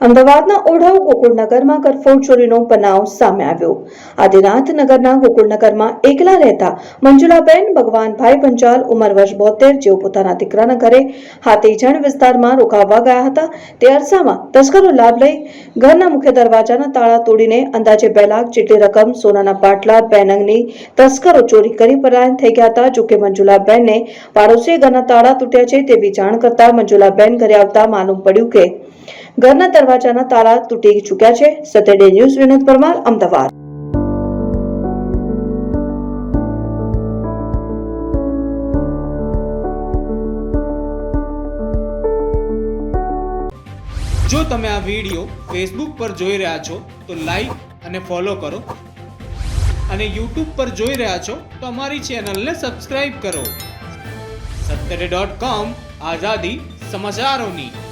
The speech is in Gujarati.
અમદાવાદના ઓઢવ ગોકુળનગરમાં કરફોડ ચોરીનો બનાવ સામે આવ્યો. આદિનાથ નગરના ગોકુળનગરમાં એકલા રહેતા મંજુલાબેન ભગવાનભાઈ પંચાલ ઉંમર વર્ષ બોતેર જેઓ પોતાના દીકરાના ઘરે હાથીજણ વિસ્તારમાં રોકાવવા ગયા હતા. તે અરસામાં તસ્કરો લાભ લઈ ઘરના મુખ્ય દરવાજાના તાળા તોડીને અંદાજે બે લાખ જેટલી રકમ સોનાના પાટલા બેનંગની તસ્કરો ચોરી કરી પલાયન થઈ ગયા હતા. જોકે મંજુલાબેનને પાડોશીએ ઘરના તાળા તૂટ્યા છે તેવી જાણ કરતા મંજુલાબેન ઘરે આવતા માલુમ પડ્યું કે ઘરના દરવાજાના તાળા તૂટી ચૂક્યા છે. Saturday news Vinod Parmar, Ahmedabad. જો તમે આ વીડિયો ફેસબુક પર જોઈ રહ્યા છો, તો લાઈક અને ફોલો કરો. અને યુટ્યુબ પર જોઈ રહ્યા છો, તો અમારી ચેનલને સબસ્ક્રાઈબ કરો. સત્તરે ડોટ કોમ આઝાદી સમાચારોની.